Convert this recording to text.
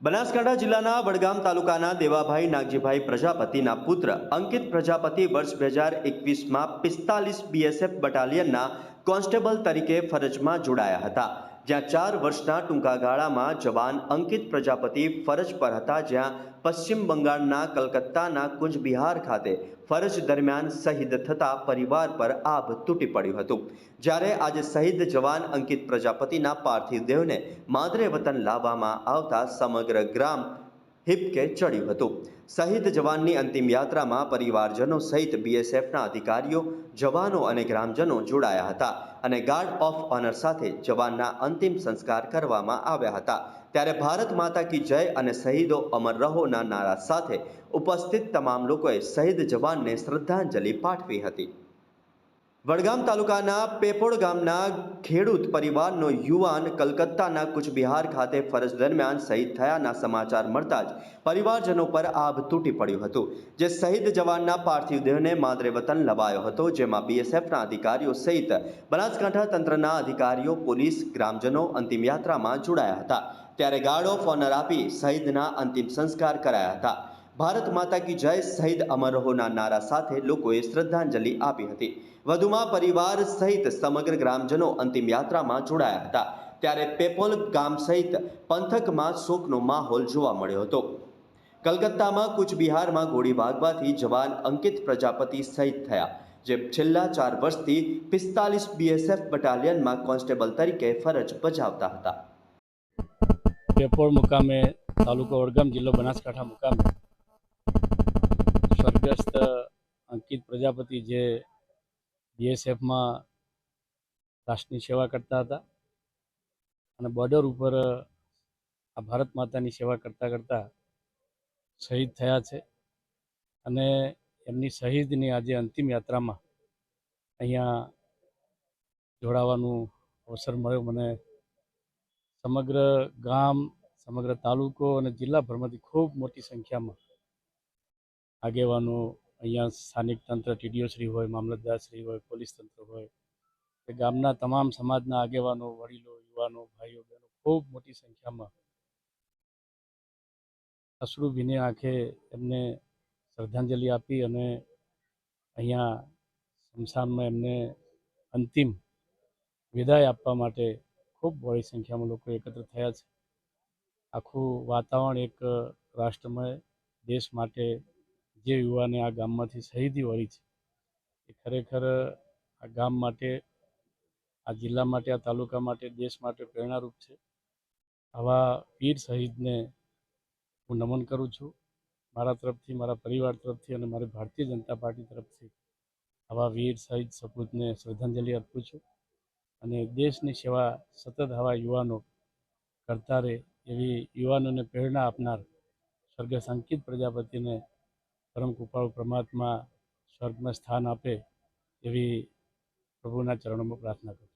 બનાસકાંઠા જિલ્લાના વડગામ તાલુકાના દેવાભાઈ નાગજીભાઈ પ્રજાપતિના પુત્ર અંકિત પ્રજાપતિ વર્ષ બે હજાર એકવીસમાં પિસ્તાલીસ બીએસએફ બટાલિયનના કોન્સ્ટેબલ તરીકે ફરજમાં જોડાયા હતા. જ્યાં ચાર વર્ષના ટૂંકા ગાળામાં જવાન અંકિત પ્રજાપતિ ફરજ પર હતા, જ્યાં પશ્ચિમ બંગાળના કલકત્તાના કુંજ બિહાર ખાતે ફરજ દરમિયાન શહીદ થતા પરિવાર પર આભ તૂટી પડ્યું હતું. જ્યારે આજે શહીદ જવાન અંકિત પ્રજાપતિના પાર્થિવ દેહને માદરે વતન લાવવામાં આવતા સમગ્ર ગ્રામ હિપકે ચડ્યું હતું. શહીદ જવાનની અંતિમ યાત્રામાં પરિવારજનો સહિત બીએસએફના અધિકારીઓ, જવાનો અને ગ્રામજનો જોડાયા હતા અને ગાર્ડ ઓફ ઓનર સાથે જવાનના અંતિમ સંસ્કાર કરવામાં આવ્યા હતા. ત્યારે ભારત માતા કી જય અને શહીદો અમર રહોના નારા સાથે ઉપસ્થિત તમામ લોકોએ શહીદ જવાનને શ્રદ્ધાંજલિ પાઠવી હતી. વડગામ તાલુકાના પેપોડ ગામના ખેડૂત પરિવારનો યુવાન કલકત્તાના કુચબિહાર ખાતે ફરજ દરમિયાન શહીદ થયાના સમાચાર મળતા જ પરિવારજનો પર આભ તૂટી પડ્યું હતું, જે શહીદ જવાનના પાર્થિવ દેહને માદરે વતન લવાયો હતો, જેમાં બીએસએફના અધિકારીઓ સહિત બનાસકાંઠા તંત્રના અધિકારીઓ, પોલીસ, ગ્રામજનો અંતિમ યાત્રામાં જોડાયા હતા. ત્યારે ગાર્ડ ઓફ ઓનર આપી શહીદના અંતિમ સંસ્કાર કરાયા હતા. ભારત માતા કી જય શહીદ અમર રહોના નારા સાથે લોકોએ શ્રદ્ધાંજલિ આપી હતી. વધુમાં પરિવાર સહિત સમગ્ર ગ્રામજનો અંતિમ યાત્રામાં જોડાયા હતા. ત્યારે પેપોલ ગામ સહિત પંથકમાં શોકનો માહોલ જોવા મળ્યો હતો. કલકત્તામાં કુચબિહારમાં ગોળી વાગવાથી જવાન અંકિત પ્રજાપતિ શહીદ થયા, જે છેલ્લા ચાર વર્ષથી પિસ્તાલીસ બીએસએફ બટાલિયનમાં કોન્સ્ટેબલ તરીકે ફરજ બજાવતા હતા. પેપોળ મુકામે તાલુકો વડગામ જિલ્લો બનાસકાંઠા મુકામે સ્વર્ગસ્થ અંકિત પ્રજાપતિ જે બીએસએફમાં રાષ્ટ્રની સેવા કરતા હતા અને બોર્ડર ઉપર આ ભારત માતાની સેવા કરતાં કરતાં શહીદ થયા છે અને એમની શહીદની આજે અંતિમ યાત્રામાં અહીંયા જોડાવાનું અવસર મળ્યો. મને સમગ્ર ગામ, સમગ્ર તાલુકો અને જિલ્લાભરમાંથી ખૂબ મોટી સંખ્યામાં આગેવાનો અહીંયા સ્થાનિક તંત્ર, ટીડીઓશ્રી હોય, મામલતદારશ્રી હોય, પોલીસ તંત્ર હોય કે ગામના તમામ સમાજના આગેવાનો, વડીલો, યુવાનો, ભાઈઓ, બહેનો ખૂબ મોટી સંખ્યામાં અશ્રુ આંખે એમને શ્રદ્ધાંજલિ આપી અને અહીંયા સ્મશાનમાં એમને અંતિમ વિદાય આપવા માટે ખૂબ બહોળી સંખ્યામાં લોકો એકત્ર થયા છે. આખું વાતાવરણ એક રાષ્ટ્રમય દેશ માટે જે યુવાને આ ગામમાંથી શહીદી વળી છે, એ ખરેખર આ ગામ માટે, આ જિલ્લા માટે, આ તાલુકા માટે, દેશ માટે પ્રેરણારૂપ છે. આવા વીર શહીદને હું નમન કરું છું. મારા તરફથી, મારા પરિવાર તરફથી અને મારી ભારતીય જનતા પાર્ટી તરફથી આવા વીર શહીદ સપૂતને શ્રદ્ધાંજલિ અર્પું છું અને દેશની સેવા સતત આવા યુવાનો કરતા રહે એવી યુવાનોને પ્રેરણા આપનાર સ્વર્ગસ્થ અંકિત પ્રજાપતિને પરમ કૃપાળુ પરમાત્મા સ્વર્ગમાં સ્થાન આપે એવી પ્રભુના ચરણોમાં પ્રાર્થના કરું.